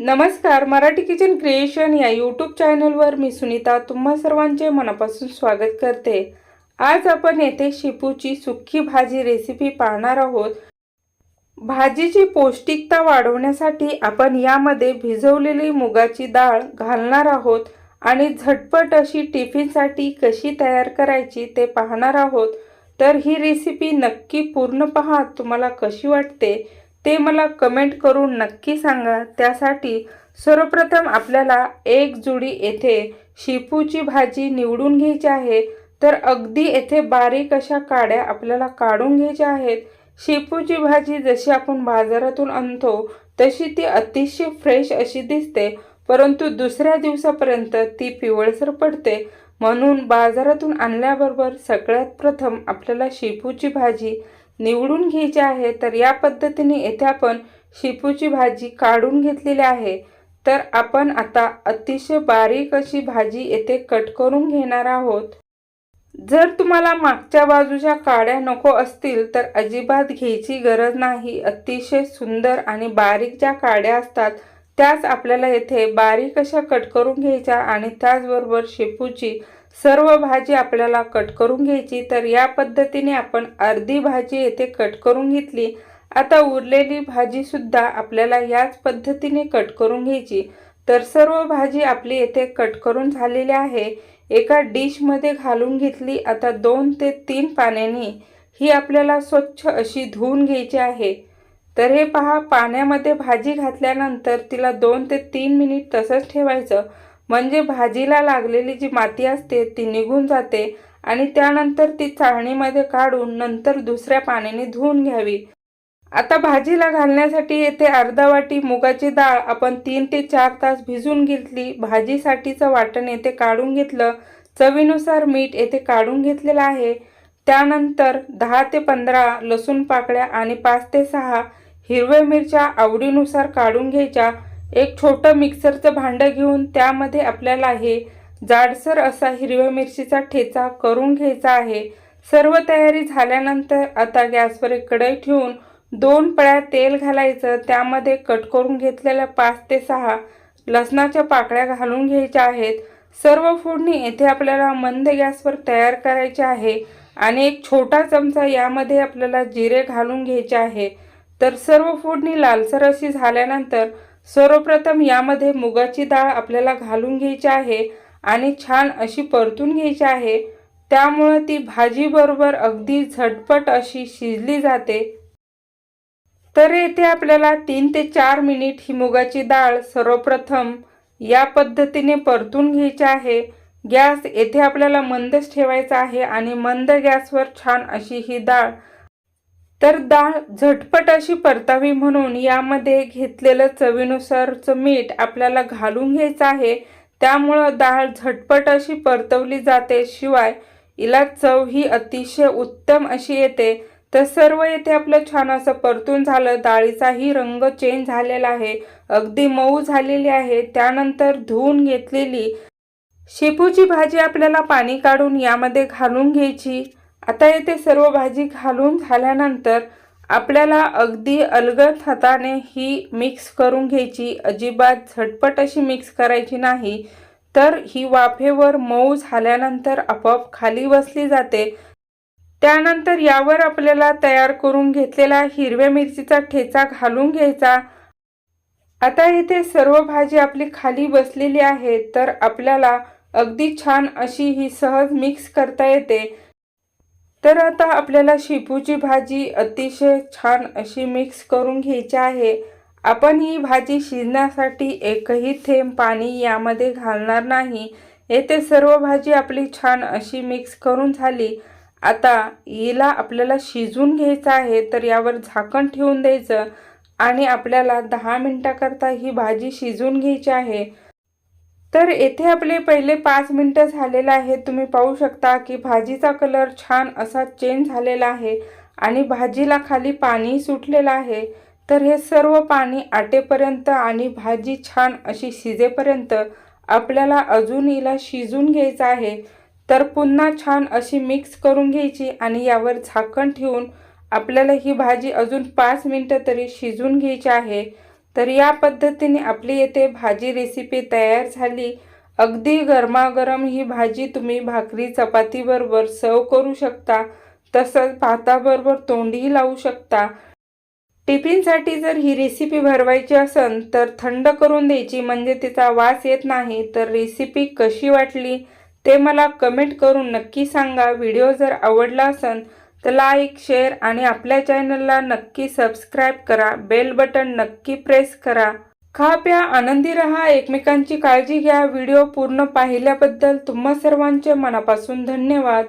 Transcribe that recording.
नमस्कार Marathi kitchen creation या YouTube चॅनलवर मी सुनीता तुम्हा सर्वांचे मनापासून स्वागत करते. आज आपण येथे शेपूची सुक्की भाजी रेसिपी पाहणार आहोत. भाजीची पौष्टिकता वाढवण्यासाठी आपण यामध्ये भिजवलेली मुगाची डाळ घालणार आहोत आणि झटपट अशी टिफिनसाठी कशी तयार करायची ते पाहणार आहोत. तर ही रेसिपी नक्की पूर्ण पहा तुम्हाला कशी वाटते? ते मला कमेंट करून नक्की सांगा. त्यासाठी सर्वप्रथम आपल्याला एक जुडी येथे शेपूची भाजी निवडून घ्यायची आहे. तर अगदी येथे बारीक अशा काड्या आपल्याला काढून घ्यायच्या आहेत. शेपूची भाजी जशी आपण बाजारातून आणतो तशी ती अतिशय फ्रेश अशी दिसते. परंतु दुसऱ्या दिवसापर्यंत ती पिवळसर पडते. म्हणून बाजारातून आणल्याबरोबर सगळ्यात प्रथम आपल्याला शेपूची भाजी निवडून घ्यायची आहे तर या पद्धतीने येथे आपण शेपूची भाजी काढून घेतलेली आहे. तर आपण आता अतिशय बारीक अशी भाजी येथे कट करून घेणार आहोत. जर तुम्हाला मागच्या बाजूच्या काड्या नको असतील तर अजिबात घ्यायची गरज नाही. अतिशय सुंदर आणि बारीक ज्या काड्या असतात त्याच आपल्याला येथे बारीक अशा कट करून घ्यायच्या आणि त्याचबरोबर शेपूची सर्व भाजी आपल्याला कट करून घ्यायची. तर या पद्धतीने आपण अर्धी भाजी येथे कट करून घेतली. आता उरलेली भाजीसुद्धा आपल्याला याच पद्धतीने कट करून घ्यायची. तर सर्व भाजी आपली येथे कट करून झालेली आहे. एका डिशमध्ये घालून घेतली. आता दोन ते तीन पाण्याने ही आपल्याला स्वच्छ अशी धुवून घ्यायची आहे. तर हे पहा पाण्यामध्ये भाजी घातल्यानंतर तिला दोन ते तीन मिनिट तसंच ठेवायचं. म्हणजे भाजीला लागलेली जी माती असते ती निघून जाते आणि त्यानंतर ती चाळणीमध्ये काढून नंतर दुसऱ्या पाण्याने धुवून घ्यावी. आता भाजीला घालण्यासाठी येथे अर्धा वाटी मुगाची डाळ आपण तीन ते चार तास भिजून घेतली. भाजीसाठीचं वाटण येथे काढून घेतलं. चवीनुसार मीठ येथे काढून घेतलेलं आहे. त्यानंतर दहा ते पंधरा लसूण पाकळ्या आणि पाच ते सहा हिरव्या मिरच्या आवडीनुसार काढून घ्यायच्या. एक छोटं मिक्सरचं भांडं घेऊन त्यामध्ये आपल्याला हे जाडसर असा हिरव्या मिरचीचा ठेचा करून घ्यायचा आहे. सर्व तयारी झाल्यानंतर आता गॅसवर एक कढई ठेवून दोन पळ्या तेल घालायचं. त्यामध्ये कट करून घेतलेल्या पाच ते सहा लसणाच्या पाकळ्या घालून घ्यायच्या आहेत. सर्व फोडणी येथे आपल्याला मंद गॅसवर तयार करायचे आहे आणि एक छोटा चमचा यामध्ये आपल्याला जिरे घालून घ्यायचे आहे. तर सर्व फोडणी लालसर अशी झाल्यानंतर सर्वप्रथम यामध्ये मुगाची डाळ आपल्याला घालून घ्यायची आहे आणि छान अशी परतून घ्यायची आहे. त्यामुळं ती भाजीबरोबर अगदी झटपट अशी शिजली जाते. तर येथे आपल्याला तीन ते चार मिनिट ही मुगाची डाळ सर्वप्रथम या पद्धतीने परतून घ्यायची आहे. गॅस येथे आपल्याला मंदच ठेवायचा आहे आणि मंद गॅसवर छान अशी ही डाळ तर डाळ झटपट अशी परतावी म्हणून यामध्ये घेतलेलं चवीनुसारचं मीठ आपल्याला घालून घ्यायचं आहे. त्यामुळं डाळ झटपट अशी परतवली जाते. शिवाय हिला चव ही अतिशय उत्तम अशी येते. तर सर्व येथे आपलं छान असं परतून झालं. डाळीचाही रंग चेंज झालेला आहे. अगदी मऊ झालेली आहे. त्यानंतर धुवून घेतलेली शेपूची भाजी आपल्याला पाणी काढून यामध्ये घालून घ्यायची. आता येथे सर्व भाजी घालून झाल्यानंतर आपल्याला अगदी अलगद हाताने ही मिक्स करून घ्यायची. अजिबात झटपट अशी मिक्स करायची नाही. तर ही वाफेवर मऊ झाल्यानंतर आपोआप खाली बसली जाते. त्यानंतर यावर आपल्याला तयार करून घेतलेला हिरव्या मिरचीचा ठेचा घालून घ्यायचा. आता इथे सर्व भाजी आपली खाली बसलेली आहे तर आपल्याला अगदी छान अशी ही सहज मिक्स करता येते. तर आता आपल्याला शेपूची भाजी अतिशय छान अशी मिक्स करून घ्यायची आहे. आपण ही भाजी शिजण्यासाठी एकही थेंब पाणी यामध्ये घालणार नाही. येथे सर्व भाजी आपली छान अशी मिक्स करून झाली. आता हिला आपल्याला शिजून घ्यायचं आहे तर यावर झाकण ठेवून द्यायचं आणि आपल्याला दहा मिनटाकरता ही भाजी शिजून घ्यायची आहे. तर येथे आपले पहिले पाच मिनटं झालेलं आहे तुम्ही पाहू शकता की भाजीचा कलर छान असा चेंज झालेला आहे आणि भाजीला खाली पाणी सुटलेलं आहे. तर हे सर्व पाणी आटेपर्यंत आणि भाजी छान अशी शिजेपर्यंत आपल्याला अजून हिला शिजून घ्यायचं आहे. तर पुन्हा छान अशी मिक्स करून घ्यायची आणि यावर झाकण ठेवून आपल्याला ही भाजी अजून पाच मिनटं तरी शिजून घ्यायची आहे. तर या पद्धतीने आपली येथे भाजी रेसिपी तयार झाली. अगदी गरमागरम ही भाजी तुम्ही भाकरी चपातीबरोबर सर्व करू शकता. तसंच भाताबरोबर तोंडीही लावू शकता. टिफिनसाठी जर ही रेसिपी भरवायची असेल तर थंड करून द्यायची म्हणजे तिचा वास येत नाही. तर रेसिपी कशी वाटली ते मला कमेंट करून नक्की सांगा. व्हिडिओ जर आवडला असेल तर लाईक शेअर आणि आपल्या चॅनलला नक्की सबस्क्राईब करा. बेल बटन नक्की प्रेस करा. खा प्या आनंदी रहा. एकमेकांची काळजी घ्या. व्हिडिओ पूर्ण पाहिल्याबद्दल तुम्हा सर्वांचे मनापासून धन्यवाद.